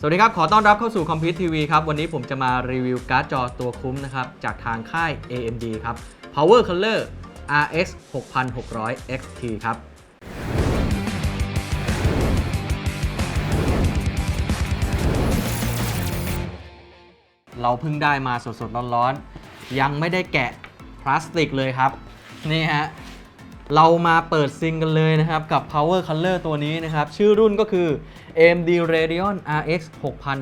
สวัสดีครับ ขอต้อนรับเข้าสู่คอมพิวต์ทีวีครับ วันนี้ผมจะมารีวิวการ์ดจอตัวคุ้มนะครับ จากทางค่าย AMD ครับ Power Color RX 6600 XT ครับ เราเพิ่งได้มาสดๆ ร้อนๆ ยังไม่ได้แกะพลาสติกเลยครับ นี่ฮะ เรามาเปิดซิงกันเลยนะครับ กับ Power Color ตัวนี้นะครับ ชื่อรุ่นก็คือ AMD Radeon RX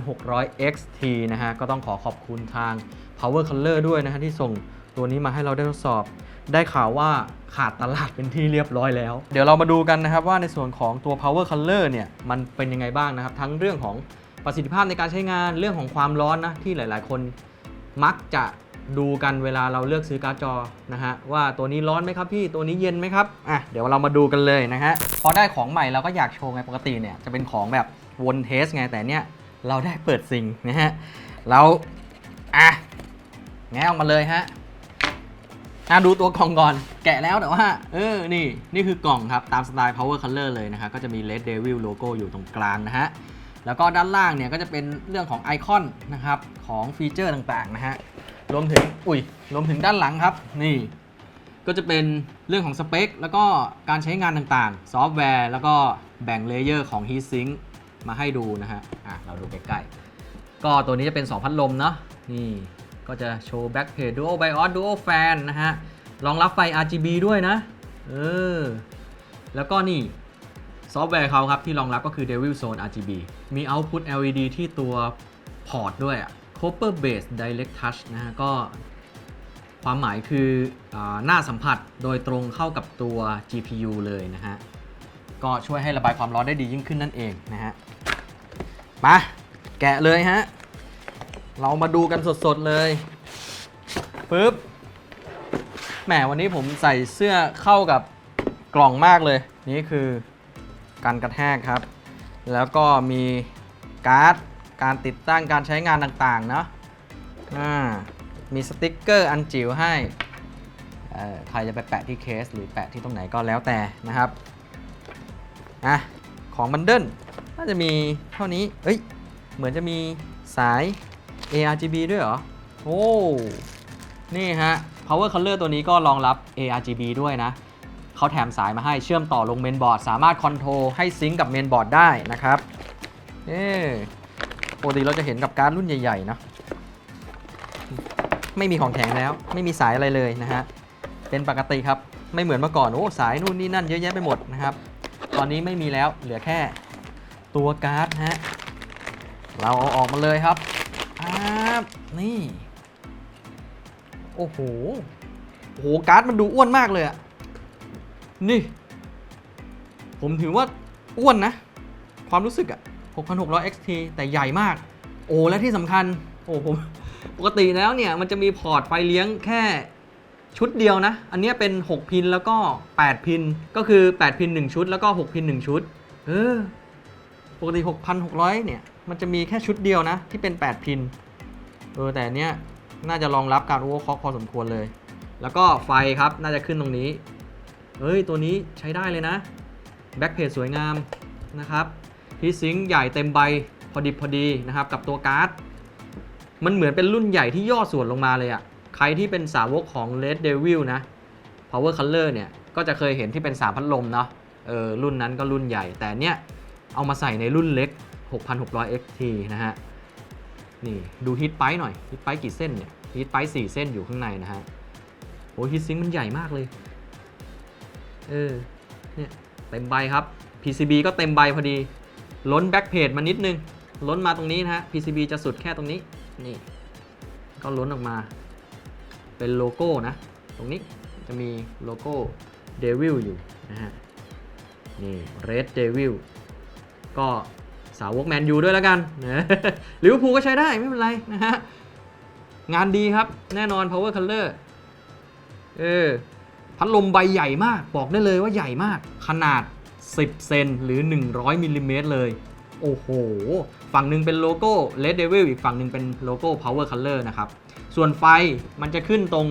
6600 XT นะฮะ ก็ต้องขอขอบคุณทาง Power Color ด้วยนะฮะ ที่ส่งตัวนี้มาให้เราได้ทดสอบ ได้ข่าวว่าขาดตลาดเป็นที่เรียบร้อยแล้ว เดี๋ยวเรามาดูกันนะครับว่าในส่วนของตัว Power Color เนี่ย มันเป็นยังไงบ้างนะครับ ทั้งเรื่องของประสิทธิภาพในการใช้งาน เรื่องของความร้อนนะ ที่หลาย ๆ คนมักจะ ดูกันเวลาเราเลือกซื้อการ์ดจอนะฮะว่าตัวนี้ร้อนไหมครับพี่ตัวนี้เย็นไหมครับอะเดี๋ยวเรามาดูกันเลยนะฮะพอได้ของใหม่เราก็อยากโชว์ไงปกติเนี่ยจะเป็นของแบบวนเทสไงแต่เนี่ยเราได้เปิดซิงนะฮะเราอะแงะออกมาเลยฮะอะดูตัวกล่องก่อนแกะแล้วแต่ว่าเออนี่นี่คือกล่องครับตามสไตล์ power color เลยนะฮะก็จะมี red devil logo อยู่ตรงกลางนะฮะแล้วก็ด้านล่างเนี่ยก็จะเป็นเรื่องของไอคอนนะครับของฟีเจอร์ต่างๆนะฮะ รวมถึงอุ้ยรวมถึงด้านหลังครับ นี่ก็จะเป็นเรื่องของสเปค แล้วก็การใช้งานต่างๆ ซอฟต์แวร์ แล้วก็แบ่งเลเยอร์ของ Heatsink มาให้ดูนะฮะ อะ เราดูใกล้ๆ ก็ตัวนี้จะเป็น 2 พัดลมเนาะ นี่ ก็จะโชว์ Back Plate Dual BIOS Dual Fan นะฮะ รองรับไฟ RGB ด้วยนะ เออ แล้วก็นี่ ซอฟต์แวร์เขาครับ ที่รองรับก็คือ Devil Zone RGB มี Output LED ที่ตัวพอร์ตด้วยอะ Copper Base Direct Touch นะฮะก็ความหมายคืออหน้าสัมผัสโดยตรงเข้ากับตัว GPU เลยนะฮะ ก็ช่วยให้ระบายความร้อนได้ดียิ่งขึ้นนั่นเองนะฮะ มาแกะเลยฮะ เรามาดูกันสดๆเลยปึ๊บแหมวันนี้ผมใส่เสื้อเข้ากับกล่องมากเลย นี่คือการกระแทกครับ แล้วก็มีการ์ด การติดตั้งการใช้งานต่างๆเนาะอ่ามีสติกเกอร์อันจิ๋วให้ใครจะไปแปะที่เคส หรือแปะที่ตรงไหนก็แล้วแต่นะครับอะของบันเดิลน่าจะมีเท่านี้เอ้ย เหมือนจะมีสาย ARGB ด้วยเหรอ โอ้ นี่ฮะ Power Color ตัวนี้ก็รองรับ ARGB ด้วยนะ เขาแถมสายมาให้เชื่อมต่อลงเมนบอร์ด สามารถคอนโทรลให้ซิงก์กับเมนบอร์ดได้นะครับ เอ ปกติเราจะเห็นกับการ์ดรุ่นใหญ่ๆเนอะไม่มีของแข็งแล้ว ไม่มีสายอะไรเลยนะฮะเป็นปกติครับไม่เหมือนเมื่อก่อนโอ้สายนู่นนี่นั่นเยอะแยะไปหมดนะครับตอนนี้ไม่มีแล้วเหลือแค่ตัวการ์ดฮะเราเอาออกมาเลยครับอ่านี่โอ้โหโอ้โหการ์ดมันดูอ้วนมากเลยอะนี่ ผมถือว่าอ้วนนะ ความรู้สึกอะ 6,600 XT แต่ใหญ่มาก โอ้และที่สำคัญ โอ้ผมปกติแล้วเนี่ย มันจะมีพอร์ตไฟเลี้ยงแค่ชุดเดียวนะ อันเนี้ยเป็น 6 พินแล้วก็ 8 พิน ก็คือ 8 พิน 1 ชุด แล้วก็ 6 พิน 1 ชุด เออ ปกติ 6,600 เนี่ย มันจะมีแค่ชุดเดียวนะ ที่เป็น 8 พิน เออ แต่เนี้ยน่าจะรองรับการโอเวอร์คล็อกพอสมควรเลย แล้วก็ไฟครับ น่าจะขึ้นตรงนี้ เฮ้ย ตัวนี้ใช้ได้เลยนะ แบ็กเพจสวยงามนะครับ ฮีซิงค์ใหญ่เต็มใบพอดิบพอดีนะครับกับตัวการ์ด มันเหมือนเป็นรุ่นใหญ่ที่ย่อส่วนลงมาเลยอะใครที่เป็นสาวกของ Red Devil นะ Power Color เนี่ย ก็จะเคยเห็นที่เป็น3พัดลมเนาะเออรุ่นนั้นก็รุ่นใหญ่แต่เนี้ยเอามาใส่ในรุ่นเล็ก 6,600 XT นะฮะ นี่ดูฮิตไปหน่อยฮิตไปกี่เส้นเนี่ยฮิตไป4เส้นอยู่ข้างในนะฮะโอ้ฮิตซิงมันใหญ่มากเลย เออเนี่ยเต็มใบครับ PCB ก็เต็มใบพอดี ล้นแบ็กเพจมานิดนึง ล้นมาตรงนี้นะฮะ PCB จะสุดแค่ตรงนี้ นี่ ก็ล้นออกมา เป็นโลโก้นะ ตรงนี้จะมีโลโก้ Devil อยู่นะฮะ นี่ Red Devil ก็สาวกแมนยูด้วยแล้วกันนะลิเวอร์พูลก็ใช้ได้ไม่เป็นไรนะฮะ งานดีครับ แน่นอน Power Color เออพัดลมใบใหญ่มาก บอกได้เลยว่าใหญ่มาก ขนาด 10 เซนหรือ 100มิลลิเมตรเลย โอ้โห ฝั่งหนึ่งเป็นโลโก้ Red Devil อีกฝั่งหนึ่งเป็นโลโก้ Power Color นะครับ ส่วนไฟมันจะขึ้นตรง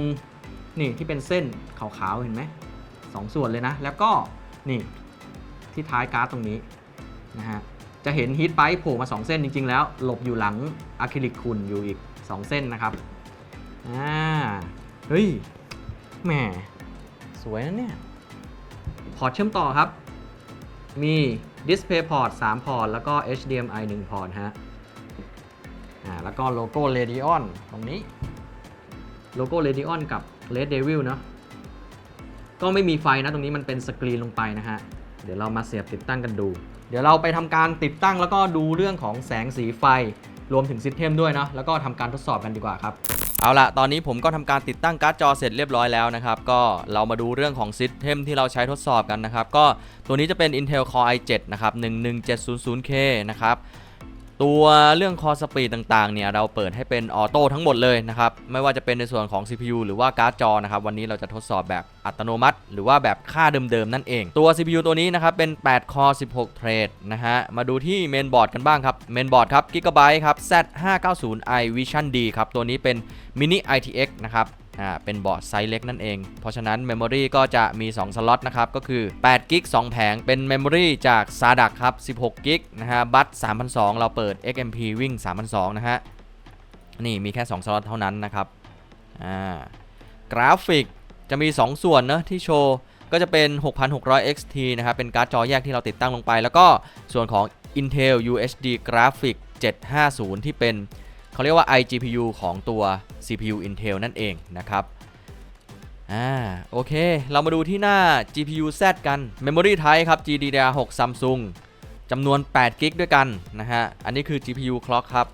นี่ที่เป็นเส้นขาวๆ เห็นไหมสองส่วนเลยนะ แล้วก็นี่ที่ท้ายการ์ดตรงนี้นะฮะ จะเห็นฮีทไปโผล่มา 2 เส้นจริง ๆ แล้ว หลบอยู่หลังอะคริลิกคุณอยู่อีก 2 เส้นนะครับ อ่า เฮ้ย แหม สวยนะเนี่ย พอเชื่อมต่อครับ มี Display Port 3 พอร์ต แล้วก็ HDMI 1 พอร์ตฮะ อ่า แล้วก็โลโก้ Radeon ตรงนี้ โลโก้ Radeon กับ Red Devil เนาะ ก็ไม่มีไฟนะ ตรงนี้มันเป็นสกรีนลงไปนะฮะ เดี๋ยวเรามาเสียบติดตั้งกันดู เดี๋ยวเราไปทำการติดตั้งแล้วก็ดูเรื่องของแสงสีไฟ รวมถึงซิสเทมด้วยเนาะ แล้วก็ทำการทดสอบกันดีกว่าครับ เอาละตอนนี้ผมก็ทำการติดตั้งการ์ดจอเสร็จเรียบร้อยแล้วนะครับ ก็เรามาดูเรื่องของซิสเทมที่เราใช้ทดสอบกันนะครับ ก็ตัวนี้จะเป็น Intel Core i7 นะครับ 11700K นะครับ ตัวเรื่องคอสปีดต่างๆเนี่ยเราเปิดให้เป็นออโต้ทั้งหมดเลยนะครับ ไม่ว่าจะเป็นในส่วนของ CPU หรือว่าการ์ดจอนะครับ วันนี้เราจะทดสอบแบบอัตโนมัติ หรือว่าแบบค่าเดิมๆนั่นเอง ตัว CPU ตัวนี้นะครับ เป็น 8 คอ 16 เทรดนะฮะ มาดูที่เมนบอร์ดกันบ้างครับ เมนบอร์ดครับ Gigabyte ครับ Z590i Vision D ครับ ตัวนี้เป็น Mini ITX นะครับ อ่าเป็นบอร์ดไซส์เล็กนั่นเอง เพราะฉะนั้น Memory ก็จะมี 2 สล็อตนะครับ ก็คือ8กิก2แผงเป็น Memory จาก SADAC ครับ 16กิกนะฮะบัต3,200เราเปิด XMP วิ่ง3,200นะฮะ นี่มีแค่ 2 สล็อตเท่านั้นนะครับอ่ากราฟิกจะมี 2 ส่วนเนะที่โชว์ก็จะเป็น 6,600 XT นะครับ เป็นการ์ดจอแยกที่เราติดตั้งลงไป แล้วก็ส่วนของ Intel UHD Graphic 750 ที่เป็น เขาเรียกว่า iGPU ของตัว CPU Intel นั่นเองนะครับอ่าโอเค เรามาดูที่หน้า GPU Z กัน Memory Type ครับ GDDR6 Samsung จำนวน8กิกด้วยกันนะฮะ อันนี้คือ GPU clock ครับ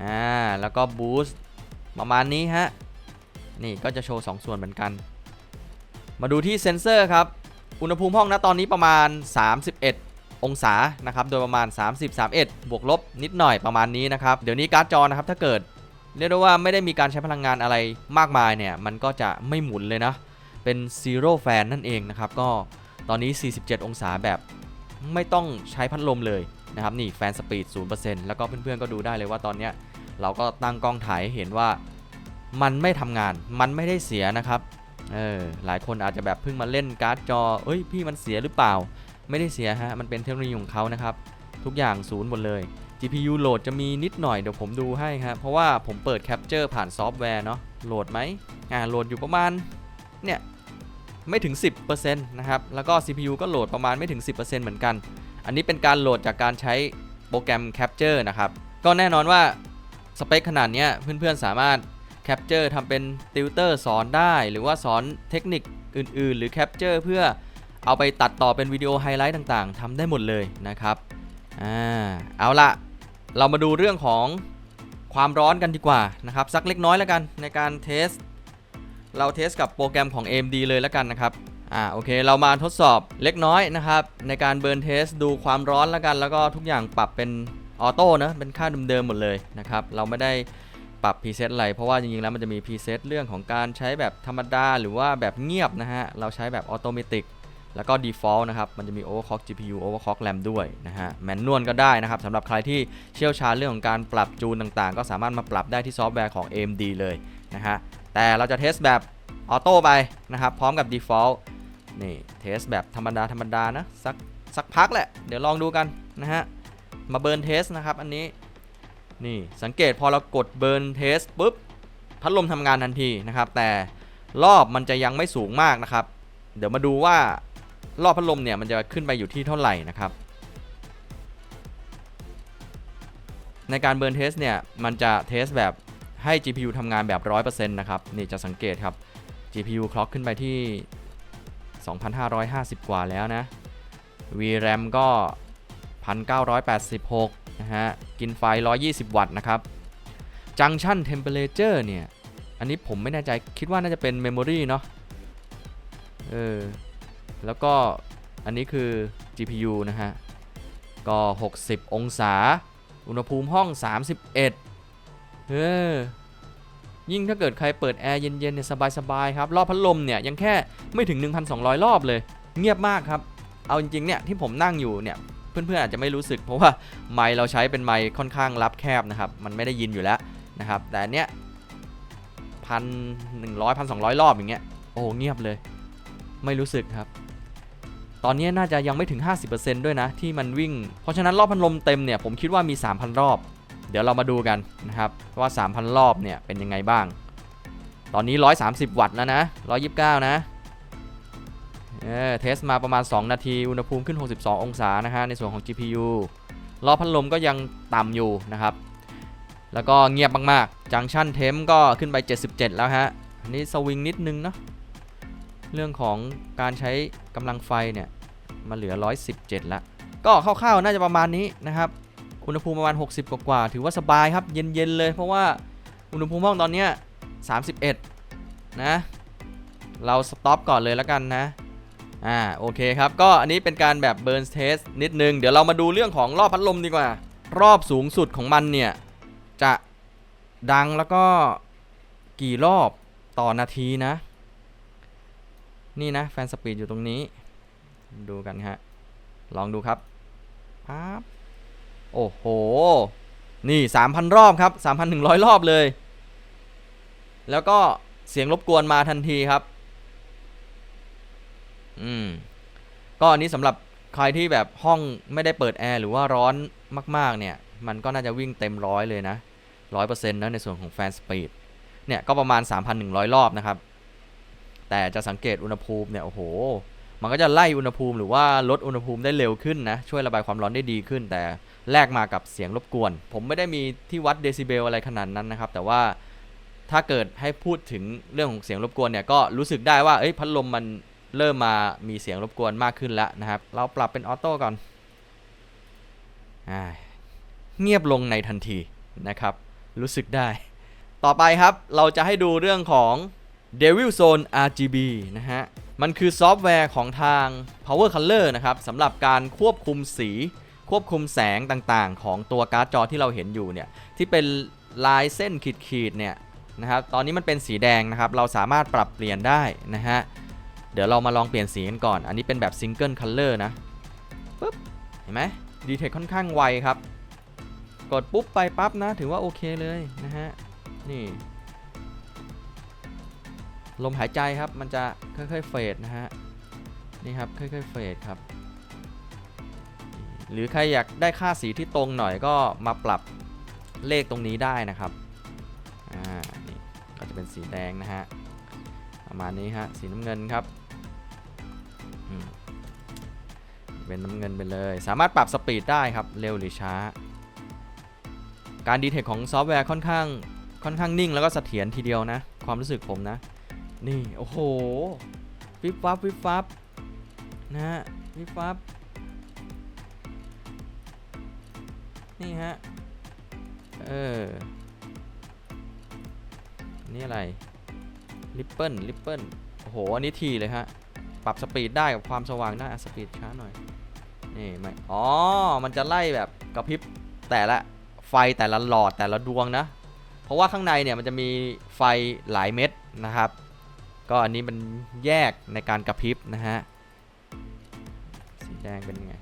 อ่าแล้วก็ Boost ประมาณนี้ฮะ นี่ก็จะโชว์ 2 ส่วนเหมือนกัน มาดูที่เซนเซอร์ครับ อุณหภูมิห้องนะตอนนี้ประมาณ 31 องศานะครับโดยประมาณ 30 31 บวกลบนิดหน่อยประมาณนี้นะครับเดี๋ยวนี้การ์ดจอนะครับถ้าเกิดเรียกได้ว่าไม่ได้มีการใช้พลังงานอะไรมากมายเนี่ยมันก็จะไม่หมุนเลยนะ เป็น Zero Fan นั่นเองนะครับก็ตอนนี้ 47 องศาแบบไม่ต้องใช้พัดลมเลยนะครับนี่แฟนสปีด 0%แล้วก็เพื่อนๆก็ดูได้เลยว่าตอนนี้เราก็ตั้งกล้องถ่ายให้เห็นว่ามันไม่ทำงานมันไม่ได้เสียนะครับเออหลายคนอาจจะแบบเพิ่งมาเล่นการ์ดจอ เอ้ยพี่มันเสียหรือเปล่า ไม่ได้เสียฮะ มันเป็นเทคโนโลยีของเขานะครับ ทุกอย่างศูนย์หมดเลย GPU โหลดจะมีนิดหน่อยเดี๋ยวผมดูให้ครับ เพราะว่าผมเปิด Capture ผ่านซอฟต์แวร์เนาะ โหลดไหมอ่า โหลดอยู่ประมาณ เนี่ย ไม่ถึง 10%นะครับ แล้วก็ CPU ก็โหลดประมาณไม่ถึง 10%เหมือนกัน อันนี้เป็นการโหลดจากการใช้โปรแกรม Capture นะครับ ก็แน่นอนว่าสเปคขนาดเนี้ยเพื่อนๆสามารถ Capture ทำเป็นติวเตอร์สอนได้ หรือว่าสอนเทคนิคอื่นๆ หรือ Capture เพื่อ เอาไปตัดต่อเป็นวิดีโอไฮไลท์ต่างๆทำได้หมดเลยนะครับอ่าเอาละเรามาดูเรื่องของความร้อนกันดีกว่านะครับสักเล็กน้อยแล้วกันในการเทส เราเทสกับโปรแกรมของ AMD เลยแล้วกันนะครับอ่าโอเคเรามาทดสอบเล็กน้อยนะครับในการเบิร์นเทสดูความร้อนแล้วกัน แล้วก็ทุกอย่างปรับเป็นออโต้นะเป็นค่าเดิมๆหมดเลยนะครับเราไม่ได้ปรับพรีเซตอะไร เพราะว่าจริงๆแล้วมันจะมีพรีเซตเรื่องของการใช้แบบธรรมดา หรือว่าแบบเงียบนะฮะเราใช้แบบออโตเมติก แล้วก็ default นะครับ มันจะมี overclock GPU overclock RAM ด้วยนะฮะ แมนนวลก็ได้นะครับสำหรับใครที่เชี่ยวชาญเรื่องของการปรับจูนต่างๆ ก็สามารถมาปรับได้ที่ซอฟต์แวร์ของ AMD เลยนะฮะ แต่เราจะเทสแบบออโต้ไปนะครับ พร้อมกับ default นี่เทสแบบธรรมดาธรรมดานะ สักสักพักแหละ เดี๋ยวลองดูกันนะฮะ มาเบิร์นเทสนะครับอันนี้ นี่สังเกตพอเรากดเบิร์นเทสปุ๊บ พัดลมทำงานทันทีนะครับ แต่รอบมันจะยังไม่สูงมากนะครับ เดี๋ยวมาดูว่า รอบพัดลมเนี่ยมันจะขึ้นไปอยู่ที่เท่าไหร่นะครับ ในการเบิร์นเทสเนี่ยมันจะเทสแบบให้ GPU ทำงานแบบ 100%นะครับ นี่จะสังเกตครับ GPU clock ขึ้นไปที่ 2,550 กว่าแล้วนะ VRAM ก็ 1,986 นะฮะ กินไฟ 120 วัตต์นะครับ Junction Temperature เนี่ย อันนี้ผมไม่แน่ใจคิดว่าน่าจะเป็น Memory เนาะเออ แล้วก็อันนี้คือ GPU นะฮะ ก็ 60 องศา อุณหภูมิห้อง 31เออยิ่งถ้าเกิดใครเปิดแอร์เย็นๆเนี่ยสบายๆครับ รอบพัดลมเนี่ยยังแค่ไม่ถึง 1,200 รอบเลย เงียบมากครับ เอาจริงๆเนี่ยที่ผมนั่งอยู่เนี่ยเพื่อนๆอาจจะไม่รู้สึก เพราะว่าไมค์เราใช้เป็นไมค์ค่อนข้างรับแคบนะครับ มันไม่ได้ยินอยู่แล้วนะครับ แต่อันเนี้ยพันหนึ่งร้อยพันสองร้อยรอบอย่างเงี้ยโอ้เงียบเลย ไม่รู้สึกครับ ตอนนี้น่าจะยังไม่ถึง 50%ด้วยนะที่มันวิ่ง เพราะฉะนั้นรอบพัดลมเต็มเนี่ยผมคิดว่ามี 3,000 รอบ เดี๋ยวเรามาดูกันนะครับว่า 3,000 รอบเนี่ยเป็นยังไงบ้าง ตอนนี้ 130 วัตต์แล้วนะ 129 นะเออเทสมาประมาณ 2 นาที อุณหภูมิขึ้น 62 องศานะฮะในส่วนของ GPU รอบพัดลมก็ยังต่ำอยู่นะครับ แล้วก็เงียบมากๆ จังชั่นเทมก็ขึ้นไป 77 แล้วฮะ อันนี้สวิงนิดนึงเนาะ เรื่องของการใช้กำลังไฟเนี่ยมาเหลือ 117ละก็คร่าวๆน่าจะประมาณนี้นะครับ อุณหภูมิประมาณ 60 กว่าๆถือว่าสบายครับ เย็นๆเลย เพราะว่าอุณหภูมิห้องตอนเนี้ย31 นะ เราสต็อปก่อนเลยแล้วกันนะอ่าโอเคครับ ก็อันนี้เป็นการแบบเบิร์นเทสนิดนึง เดี๋ยวเรามาดูเรื่องของรอบพัดลมดีกว่า รอบสูงสุดของมันเนี่ย จะดังแล้วก็กี่รอบต่อนาทีนะ นี่นะแฟนสปีดอยู่ตรงนี้ ดูกันฮะ ลองดูครับปั๊บโอ้โห นี่ 3,000 รอบครับ 3,100 รอบเลย แล้วก็เสียงรบกวนมาทันทีครับ อืม ก็อันนี้สำหรับใครที่แบบห้องไม่ได้เปิดแอร์หรือว่าร้อนมาก ๆ เนี่ย มันก็น่าจะวิ่งเต็มร้อยเลยนะร้อยเปอร์เซ็นต์นะในส่วนของแฟนสปีด เนี่ย ก็ประมาณ 3,100 รอบนะครับ แต่จะสังเกตอุณหภูมิเนี่ยโอ้โห มันก็จะไล่อุณหภูมิหรือว่าลดอุณหภูมิได้เร็วขึ้นนะ ช่วยระบายความร้อนได้ดีขึ้น แต่แลกมากับเสียงรบกวน ผมไม่ได้มีที่วัดเดซิเบลอะไรขนาดนั้นนะครับ แต่ว่าถ้าเกิดให้พูดถึงเรื่องของเสียงรบกวนเนี่ยก็รู้สึกได้ว่าเอ้ยพัดลมมันเริ่มมามีเสียงรบกวนมากขึ้นแล้วนะครับ เราปรับเป็นออโต้ก่อนอ่าเงียบลงในทันทีนะครับ รู้สึกได้ ต่อไปครับเราจะให้ดูเรื่องของ Devil Zone RGB นะฮะ มันคือซอฟต์แวร์ของทาง Power Color นะครับสำหรับการควบคุมสี ควบคุมแสงต่างๆ ของตัวการ์ดจอที่เราเห็นอยู่เนี่ย ที่เป็นลายเส้นขีดๆเนี่ยนะครับ ตอนนี้มันเป็นสีแดงนะครับ เราสามารถปรับเปลี่ยนได้นะฮะ เดี๋ยวเรามาลองเปลี่ยนสีกันก่อน อันนี้เป็นแบบ Single Color นะปึ๊บ เห็นไหมดีเทคค่อนข้างไวครับ กดปุ๊บไปปั๊บนะ ถือว่าโอเคเลยนะฮะ นี่ ลมหายใจครับมันจะค่อยๆเฟดนะฮะนี่ครับค่อยๆเฟดครับ หรือใครอยากได้ค่าสีที่ตรงหน่อยก็มาปรับเลขตรงนี้ได้นะครับอ่านี่ก็จะเป็นสีแดงนะฮะประมาณนี้ฮะสีน้ำเงินครับเป็นน้ำเงินไปเลย สามารถปรับสปีดได้ครับเร็วหรือช้า การดีเทคของซอฟต์แวร์ค่อนข้างค่อนข้างนิ่งแล้วก็เสถียรทีเดียวนะ ความรู้สึกผมนะ นี่โอ้โหวิบวับวิบวับนะฮะวิบวับนี่ฮะเออนี่อะไรริปเปิลริปเปิลโอ้โหอันนี้ทีเลยฮะปรับสปีดได้กับความสว่างได้สปีดช้าหน่อยนี่ไม่อ๋อมันจะไล่แบบกระพริบแต่ละไฟแต่ละหลอดแต่ละดวงนะ เพราะว่าข้างในเนี่ยมันจะมีไฟหลายเม็ดนะครับ ก็อันนี้มันแยกในการกระพริบนะฮะ สีแดงเป็นไง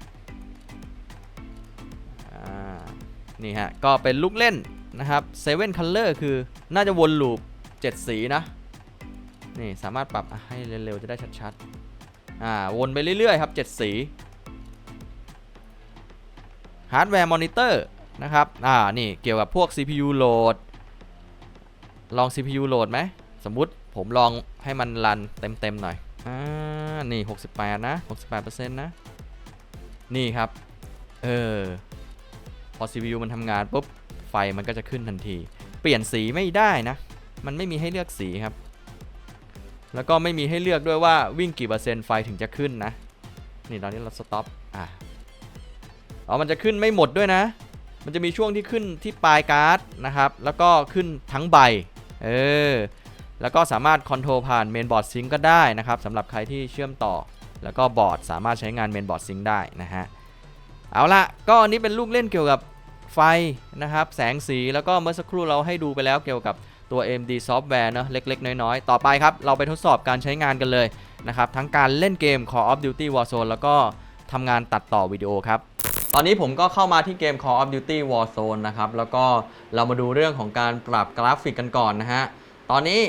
อ่า นี่ฮะ ก็เป็นลูกเล่นนะครับ7 Color คือน่าจะวนลูป 7 สีนะ นี่สามารถปรับให้เร็วๆ จะได้ชัดๆ อ่า วนไปเรื่อยๆ ครับ 7 สีฮาร์ดแวร์มอนิเตอร์นะครับ อ่า นี่เกี่ยวกับพวก CPU โหลด ลอง CPU โหลดไหม สมมุติ ผมลองให้มันรันเต็มๆหน่อย อ่า นี่ 68 นะ 68%นะ นี่ครับ เออ พอ CPU มันทำงานปุ๊บ ไฟมันก็จะขึ้นทันที เปลี่ยนสีไม่ได้นะ มันไม่มีให้เลือกสีครับ แล้วก็ไม่มีให้เลือกด้วยว่าวิ่งกี่เปอร์เซ็นต์ไฟถึงจะขึ้นนะ นี่ตอนนี้เราสต็อป อะอ๋อ มันจะขึ้นไม่หมดด้วยนะ มันจะมีช่วงที่ขึ้นที่ปลายการ์ดนะครับ แล้วก็ขึ้นทั้งใบ เออ แล้วก็สามารถคอนโทรลผ่านเมนบอร์ดซิงก็ได้นะครับสำหรับใครที่เชื่อมต่อ แล้วก็บอร์ดสามารถใช้งานเมนบอร์ดซิงได้นะฮะเอาละก็อันนี้เป็นลูกเล่นเกี่ยวกับไฟนะครับแสงสีแล้วก็เมื่อสักครู่เราให้ดูไปแล้วเกี่ยวกับตัว AMD ซอฟต์แวร์เนอะเล็ก ๆ น้อย ๆ ต่อไปครับ เราไปทดสอบการใช้งานกันเลยนะครับ ทั้งการเล่นเกม Call of Duty Warzone แล้วก็ทำงานตัดต่อวิดีโอครับ ตอนนี้ผมก็เข้ามาที่เกม Call of Duty Warzone นะครับ แล้วก็เรามาดูเรื่องของการปรับกราฟิกกันก่อนนะฮะ ตอนนี้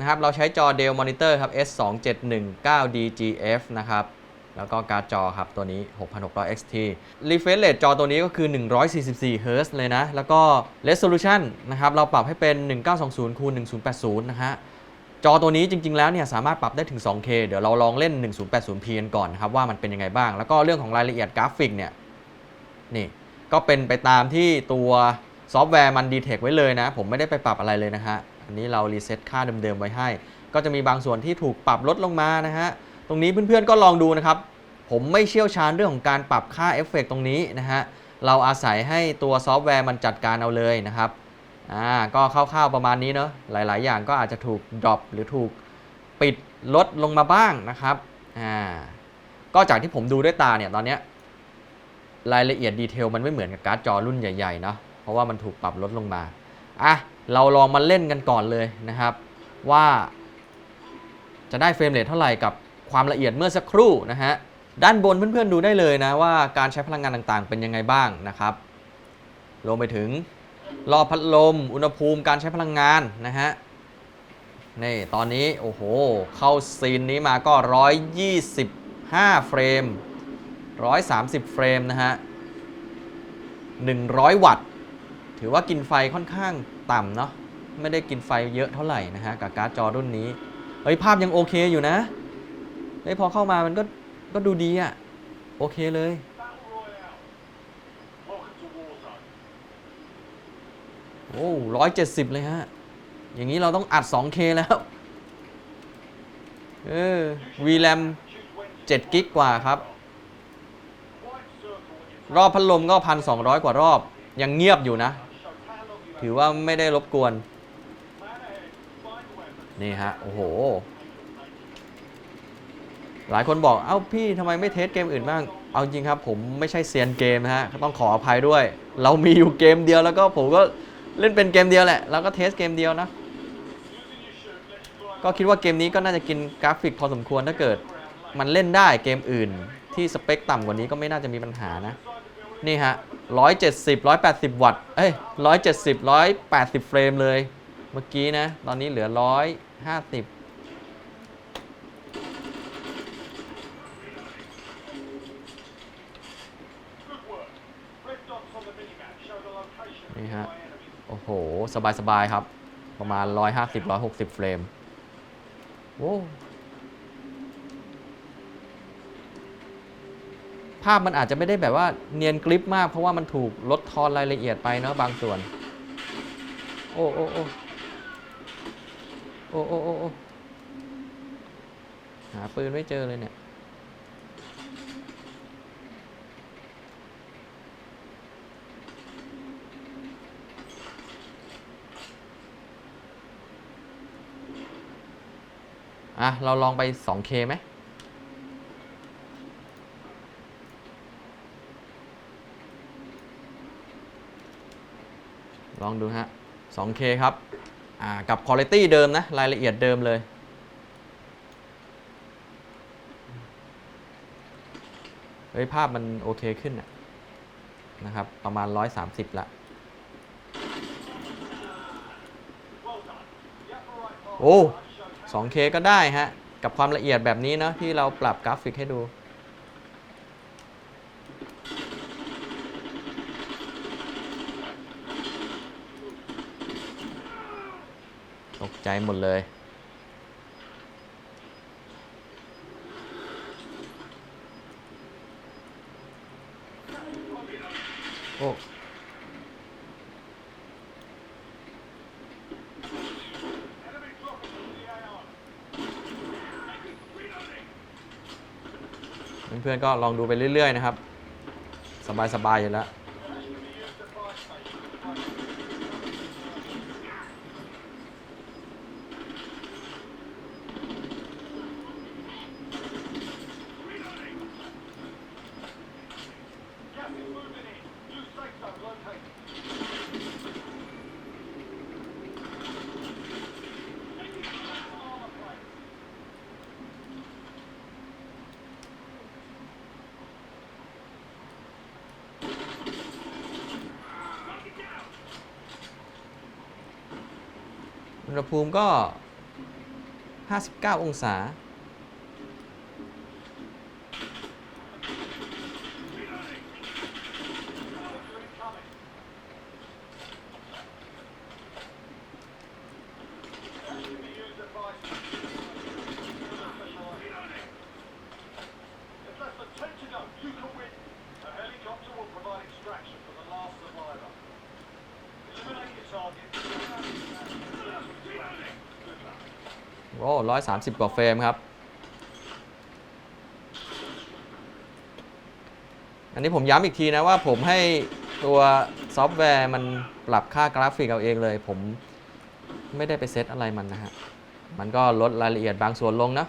นะครับ เราใช้จอ Dell Monitor ครับ S2719DGF นะครับ แล้วก็การ์ดจอครับ ตัวนี้ 6600 XT refresh rate จอตัวนี้ก็คือ 144 Hz เลยนะ แล้วก็ resolution นะครับ เราปรับให้เป็น 1920คูณ1080 นะฮะจอตัวนี้จริง ๆ แล้วเนี่ยสามารถปรับได้ถึง 2K เดี๋ยวเราลองเล่น 1080p กันก่อนนะครับว่ามันเป็นยังไงบ้าง แล้วก็เรื่องของรายละเอียดกราฟิกเนี่ยนี่ก็เป็นไปตามที่ตัวซอฟต์แวร์มันดีเทคไว้เลยนะ ผมไม่ได้ไปปรับอะไรเลยนะฮะ อันนี้เรารีเซ็ตค่าเดิมๆไว้ให้ ก็จะมีบางส่วนที่ถูกปรับลดลงมานะฮะ ตรงนี้เพื่อนๆก็ลองดูนะครับ ผมไม่เชี่ยวชาญเรื่องของการปรับค่าเอฟเฟกตรงนี้นะฮะ เราอาศัยให้ตัวซอฟต์แวร์มันจัดการเอาเลยนะครับ อ่า ก็คร่าวๆประมาณนี้เนอะหลายๆ อย่างก็อาจจะถูกดรอปหรือถูกปิดลดลงมาบ้างนะครับ อ่า ก็จากที่ผมดูด้วยตาเนี่ยตอนเนี้ยรายละเอียดดีเทลมันไม่เหมือนกับการ์ดจอรุ่นใหญ่ๆเนาะ เพราะว่ามันถูกปรับลดลงมา อะ เราลองมาเล่นกันก่อนเลยนะครับ ว่าจะได้เฟรมเรทเท่าไหร่กับความละเอียดเมื่อสักครู่นะฮะด้านบนเพื่อนๆดูได้เลยนะว่าการใช้พลังงานต่างๆ เป็นยังไงบ้างนะครับรวมไปถึงรอบพัดลม อุณหภูมิการใช้พลังงานนะฮะนี่ตอนนี้โอ้โห เข้าซีนนี้มาก็ 125 เฟรม 130 เฟรมนะฮะ 100 วัตต์ ถือว่ากินไฟค่อนข้าง ต่ำเนาะไม่ได้กินไฟเยอะเท่าไหร่นะฮะกับการ์ดจอรุ่นนี้เฮ้ยภาพยังโอเคอยู่นะเฮ้ยพอเข้ามามันก็ก็ดูดีอะโอเคเลย โอ้ร้อยเจ็ดสิบเลยฮะ อย่างนี้เราต้องอัด 2K แล้ว เออ VRAM 7กิกกว่าครับ รอบพัดลมก็พันสองกว่ารอบ ยังเงียบอยู่นะ ถือว่าไม่ได้รบกวน นี่ฮะ โอ้โห หลายคนบอก เอ้าพี่ทำไมไม่เทสเกมอื่นบ้าง เอาจริงครับ ผมไม่ใช่เซียนเกมนะฮะ ต้องขออภัยด้วย เรามีอยู่เกมเดียวแล้วก็ผมก็เล่นเป็นเกมเดียวแหละ แล้วก็เทสเกมเดียวนะ ก็คิดว่าเกมนี้ก็น่าจะกินกราฟิกพอสมควรถ้าเกิด มันเล่นได้เกมอื่น ที่สเปคต่ำกว่านี้ก็ไม่น่าจะมีปัญหานะ นี่ฮะ 170 180 วัตต์ เอ้ย 170 180 เฟรมเลย เมื่อกี้นะ ตอนนี้เหลือ 150นี่ฮะ โอ้โห สบาย ๆ ครับ ประมาณ 150 160 เฟรม โอ้ ภาพมันอาจจะไม่ได้แบบว่าเนียนกริปมาก เพราะว่ามันถูกลดทอนรายละเอียดไปเนาะบางส่วน โอ้โอ้โอ้โอ้โอ้โอ้โอ้หาปืนไม่เจอเลยเนี่ย อะ เราลองไป 2K ไหม องดูฮะ 2K ครับกับคุณ i t y เดิมนะ รายละเอียดเดิมเลย เฮ้ย ภาพมันโอเคขึ้นนะครับ ประมาณ 130 ละ โอ้ 2K ก็ได้ฮะ กับความละเอียดแบบนี้เนอะที่เราปรับกราฟิกให้ดู ตกใจหมดเลยโอ้เพื่อนๆก็ลองดูไปเรื่อยๆนะครับ สบายๆอยู่แล้ว อุณหภูมิก็ 59 องศา โอ้ร้อยสามสิบกว่าเฟรมครับ อันนี้ผมย้ำอีกทีนะว่าผมให้ตัวซอฟต์แวร์มันปรับค่ากราฟิกเอาเองเลย ผมไม่ได้ไปเซตอะไรมันนะฮะ มันก็ลดรายละเอียดบางส่วนลงนะ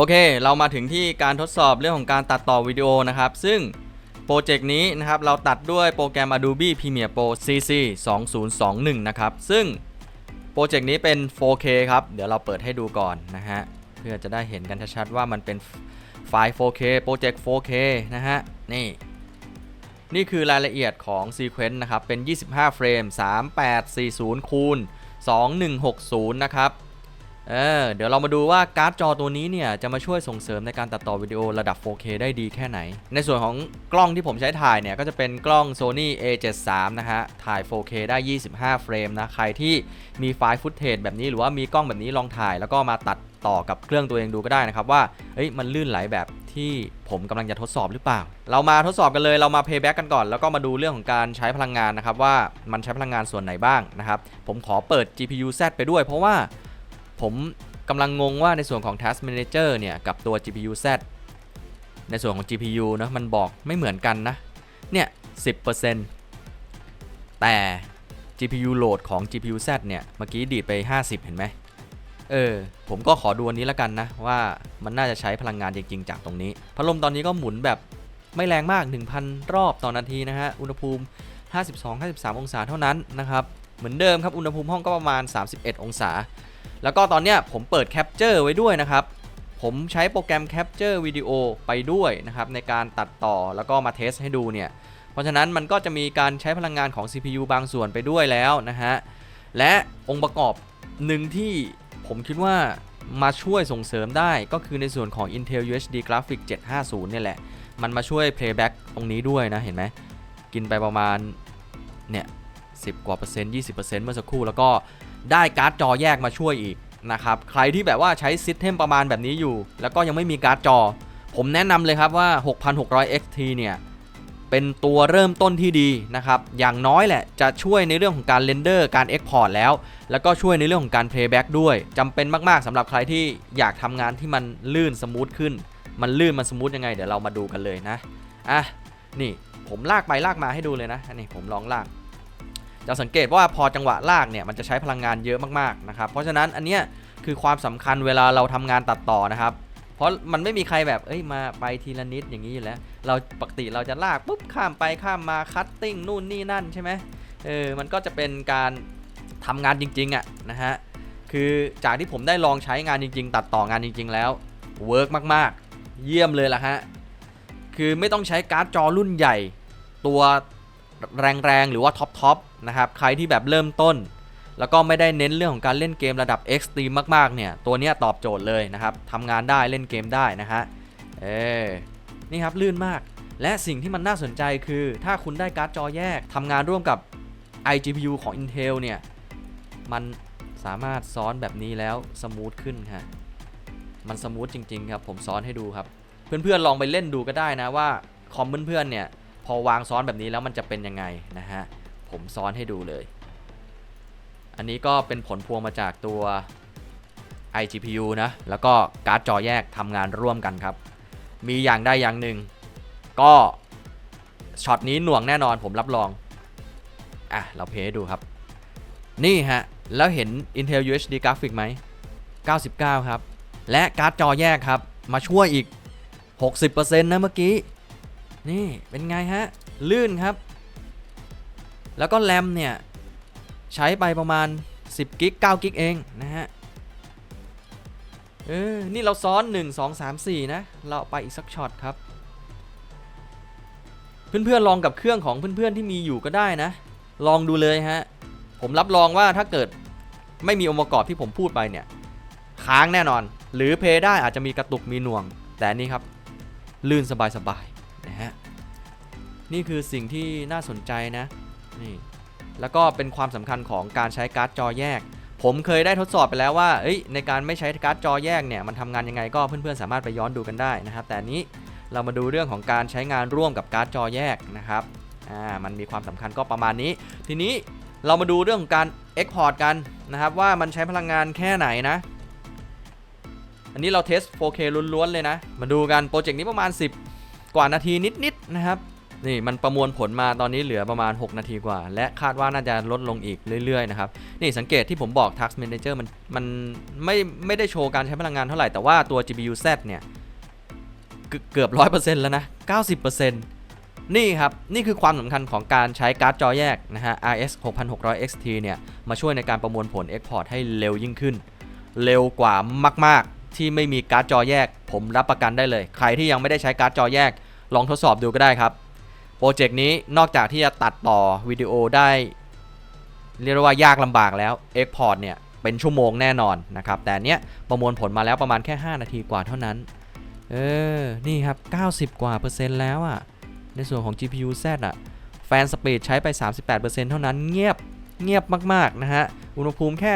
โอเค เรามาถึงที่การทดสอบเรื่องของการตัดต่อวิดีโอนะครับ ซึ่งโปรเจกต์นี้นะครับเราตัดด้วยโปรแกรม Adobe Premiere Pro CC 2021 นะครับ ซึ่งโปรเจกต์นี้เป็น 4K ครับ เดี๋ยวเราเปิดให้ดูก่อนนะฮะ เพื่อจะได้เห็นกันชัดๆว่ามันเป็นไฟล์ 4K โปรเจกต์ 4K นะฮะ นี่ นี่คือรายละเอียดของซีเควนต์นะครับ เป็น 25 เฟรม 3840 คูณ 2160 นะครับ เออเดี๋ยวเรามาดูว่าการ์ดจอตัวนี้เนี่ยจะมาช่วยส่งเสริมในการตัดต่อวิดีโอระดับ 4K ได้ดีแค่ไหน ในส่วนของกล้องที่ผมใช้ถ่ายเนี่ยก็จะเป็นกล้อง Sony A73 นะฮะ ถ่าย 4K ได้ 25 เฟรมนะ ใครที่มีไฟล์ฟุตเทจแบบนี้หรือว่ามีกล้องแบบนี้ลองถ่าย แล้วก็มาตัดต่อกับเครื่องตัวเองดูก็ได้นะครับว่าเอ้ยมันลื่นไหลแบบที่ผมกำลังจะทดสอบหรือเปล่า เรามาทดสอบกันเลย เรามา playback กันก่อน แล้วก็มาดูเรื่องของการใช้พลังงานนะครับว่ามันใช้พลังงานส่วนไหนบ้างนะครับ ผมขอเปิด GPU Z ไปด้วยเพราะว่า ผมกำลังงงว่าในส่วนของ Task Manager เนี่ย กับตัว GPU Z ในส่วนของ GPU นะมันบอกไม่เหมือนกันนะ เนี่ย 10%แต่ GPU load ของ GPU Z เนี่ย เมื่อกี้ดีดไป 50 เห็นไหม เออ ผมก็ขอดูอันนี้แล้วกันนะ ว่ามันน่าจะใช้พลังงานจริง ๆ จากตรงนี้ พัดลมตอนนี้ก็หมุนแบบไม่แรงมาก 1,000 รอบต่อนาทีนะฮะ อุณหภูมิ 52-53 องศาเท่านั้นนะครับ เหมือนเดิมครับ อุณหภูมิห้องก็ประมาณ 31 องศา แล้วก็ตอนเนี้ยผมเปิดแคปเจอร์ไว้ด้วยนะครับ ผมใช้โปรแกรมแคปเจอร์วิดีโอไปด้วยนะครับในการตัดต่อแล้วก็มาเทสให้ดูเนี่ย เพราะฉะนั้นมันก็จะมีการใช้พลังงานของ CPU บางส่วนไปด้วยแล้วนะฮะ และองค์ประกอบหนึ่งที่ผมคิดว่ามาช่วยส่งเสริมได้ก็คือในส่วนของ Intel UHD Graphic 750 เนี่ยแหละ มันมาช่วย playback ตรงนี้ด้วยนะเห็นไหม กินไปประมาณเนี่ย10 กว่าเปอร์เซ็นต์20%เมื่อสักครู่แล้วก็ ได้การ์ดจอแยกมาช่วยอีกนะครับใครที่แบบว่าใช้ซิสเทมประมาณแบบนี้อยู่ แล้วก็ยังไม่มีการ์ดจอ ผมแนะนำเลยครับว่า 6600 XT เนี่ย เป็นตัวเริ่มต้นที่ดีนะครับ อย่างน้อยแหละจะช่วยในเรื่องของการเรนเดอร์การ Export แล้ว แล้วก็ช่วยในเรื่องของการ Playback ด้วยจำเป็นมากๆสำหรับใครที่อยากทำงานที่มันลื่นสมูทขึ้น มันลื่นมันสมูทยังไงเดี๋ยวเรามาดูกันเลยนะอะนี่ผมลากไปลากมาให้ดูเลยนะอันนี้ผมลองลาก จะสังเกตว่าพอจังหวะลากเนี่ยมันจะใช้พลังงานเยอะมากๆนะครับเพราะฉะนั้นอันเนี้ยคือความสำคัญเวลาเราทำงานตัดต่อนะครับ เพราะมันไม่มีใครแบบเอ้ยมาไปทีละนิดอย่างนี้อยู่แล้ว เราปกติเราจะลากปุ๊บข้ามไปข้ามมาคัตติ้งนู่นนี่นั่นใช่ไหมเออมันก็จะเป็นการทำงานจริงๆอะนะฮะคือจากที่ผมได้ลองใช้งานจริง ๆ ตัดต่องานจริง ๆ แล้วเวิร์กมากๆ เยี่ยมเลยล่ะฮะคือไม่ต้องใช้การ์ดจอรุ่นใหญ่ ตัว แรงๆ หรือว่าท็อปๆนะครับ ใครที่แบบเริ่มต้น แล้วก็ไม่ได้เน้นเรื่องของการเล่นเกมระดับ Extreme มากๆ เนี่ย ตัวนี้ตอบโจทย์เลยนะครับทำงานได้เล่นเกมได้นะฮะ เออนี่ครับลื่นมาก และสิ่งที่มันน่าสนใจคือ ถ้าคุณได้การ์ดจอแยกทำงานร่วมกับ iGPU ของ Intel เนี่ย มันสามารถซ้อนแบบนี้แล้วสมูทขึ้นฮะ มันสมูทจริง ๆ ครับ ผมซ้อนให้ดูครับ เพื่อนๆลองไปเล่นดูก็ได้นะว่าคอมเพื่อนๆเนี่ย อวางซ้อนแบบนี้แล้วมันจะเป็นยังไงนะฮะผมซ้อนให้ดูเลย อันนี้ก็เป็นผลพวงมาจากตัว iGPU นะ แล้วก็การ์ดจอแยกทำงานร่วมกันครับ มีอย่างใดอย่างหนึ่ง ก็ช็อตนี้หน่วงแน่นอนผมรับรอง อะ เราเพย์ให้ดูครับ นี่ฮะ แล้วเห็น Intel UHD Graphic ไหม 99 ครับ และการ์ดจอแยกครับ มาช่วยอีก 60%นะเมื่อกี้ นี่เป็นไงฮะ ลื่นครับ แล้วก็แรมเนี่ย ใช้ไปประมาณ 10 กิก 9 กิกเองนะฮะ เออ นี่เราซ้อน 1 2 3 4 นะ เราไปอีกสักช็อตครับ เพื่อนๆลองกับเครื่องของเพื่อนๆที่มีอยู่ก็ได้นะ ลองดูเลยฮะ ผมรับรองว่าถ้าเกิดไม่มีองค์ประกอบที่ผมพูดไปเนี่ย ค้างแน่นอน หรือเพย์ได้อาจจะมีกระตุกมีหน่วง แต่นนี่ครับ ลื่นสบายๆ นะฮะนี่คือสิ่งที่น่าสนใจนะนี่แล้วก็เป็นความสำคัญของการใช้การ์ดจอแยก ผมเคยได้ทดสอบไปแล้วว่าในการไม่ใช้การ์ดจอแยกเนี่ยมันทำงานยังไงก็เพื่อนๆสามารถไปย้อนดูกันได้นะครับ แต่นี้เรามาดูเรื่องของการใช้งานร่วมกับการ์ดจอแยกนะครับอ่ามันมีความสำคัญก็ประมาณนี้ ทีนี้เรามาดูเรื่องของการ Export กันนะครับว่ามันใช้พลังงานแค่ไหนนะ อันนี้เราเทส 4K ล้วนๆเลยนะ มาดูกันโปรเจกต์นี้ประมาณ 10 กว่านาทีนิดๆนะครับนี่มันประมวลผลมาตอนนี้เหลือประมาณ 6 นาทีกว่า และคาดว่าน่าจะลดลงอีกเรื่อยๆนะครับนี่สังเกตที่ผมบอก Task Manager มันมันไม่ไม่ได้โชว์การใช้พลังงานเท่าไหร่ แต่ว่าตัว GPU Z เนี่ยเกืเกือบ 100%แล้วนะ 90%นี่ครับ นี่คือความสำคัญของการใช้การ์ดจอแยกนะฮะ RX 6600 XT เนี่ย มาช่วยในการประมวลผล Export ให้เร็วยิ่งขึ้น เร็วกว่ามาก ๆ ที่ไม่มีการ์ดจอแยก ผมรับประกันได้เลย ใครที่ยังไม่ได้ใช้การ์ดจอแยก ลองทดสอบดูก็ได้ครับ โปรเจกต์นี้นอกจากที่จะตัดต่อวิดีโอได้ เรียกว่ายากลำบากแล้ว Export เนี่ยเป็นชั่วโมงแน่นอนนะครับ แต่เนี้ยประมวลผลมาแล้วประมาณแค่ 5 นาทีกว่าเท่านั้น เออ นี่ครับ 90 กว่าเปอร์เซ็นต์แล้วอะ่ะ ในส่วนของ GPU Z อะ แฟนสปีดใช้ไป 38%เท่านั้น เงียบ เงียบมาก ๆ นะฮะ อุณหภูมิแค่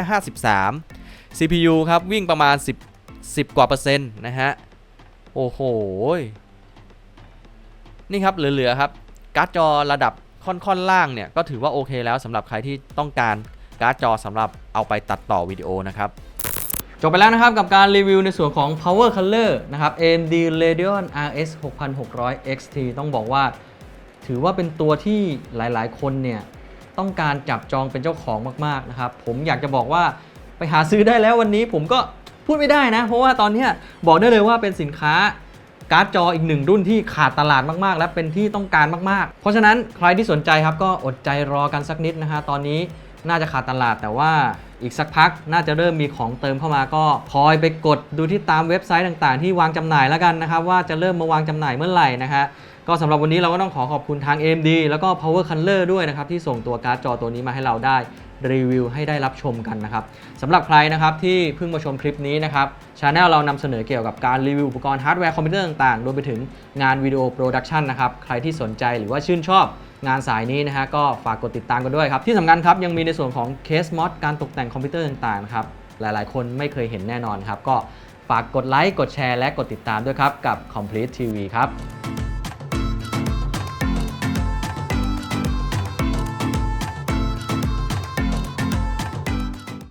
53 CPU ครับ วิ่งประมาณ 10 10 กว่าเปอร์เซ็นต์นะฮะ โอ้โห นี่ครับเหลือๆครับ การ์ดจอระดับค่อนๆล่างเนี่ย ก็ถือว่าโอเคแล้วสำหรับใครที่ต้องการการ์ดจอสำหรับเอาไปตัดต่อวิดีโอนะครับจบไปแล้วนะครับกับการรีวิวในส่วนของ Power Color นะครับ AMD Radeon RX 6600 XT ต้องบอกว่า ถือว่าเป็นตัวที่หลายๆ คนเนี่ย ต้องการจับจองเป็นเจ้าของมาก ๆ นะครับ ผมอยากจะบอกว่าไปหาซื้อได้แล้ววันนี้ผมก็ พูดไม่ได้นะ เพราะว่าตอนนี้บอกได้เลยว่าเป็นสินค้าการ์ดจออีกหนึ่งรุ่นที่ขาดตลาดมากๆ และเป็นที่ต้องการมากๆ เพราะฉะนั้นใครที่สนใจครับก็อดใจรอกันสักนิดนะฮะตอนนี้น่าจะขาดตลาดแต่ว่าอีกสักพักน่าจะเริ่มมีของเติมเข้ามาก็คอยไปกดดูที่ตามเว็บไซต์ต่างๆ ที่วางจำหน่ายแล้วกันนะครับว่าจะเริ่มมาวางจำหน่ายเมื่อไหร่นะฮะก็สำหรับวันนี้เราก็ต้องขอขอบคุณทาง AMD แล้วก็ Power Color ด้วยนะครับที่ส่งตัวการ์ดจอตัวนี้มาให้เราได้ รีวิวให้ได้รับชมกันนะครับสำหรับใครนะครับที่เพิ่งมาชมคลิปนี้นะครับช anel เรานำเสนอเกี่ยวกับการรีวิวอุปกรณ์ฮาร์ดแวร์คอมพิวเตอร์ต่างๆ รวมไปถึงงานวิดีโอโปรดักชันนะครับใครที่สนใจหรือว่าชื่นชอบงานสายนี้นะฮะก็ฝากกดติดตามกันด้วยครับ ที่สำคัญครับยังมีในส่วนของเคสมอดการตกแต่งคอมพิวเตอร์ต่างๆนะครับหลายๆ คนไม่เคยเห็นแน่นอนครับก็ฝากกดไลค์กดแชร์และกดติดตามด้วยครับกับ Complete TV ครับ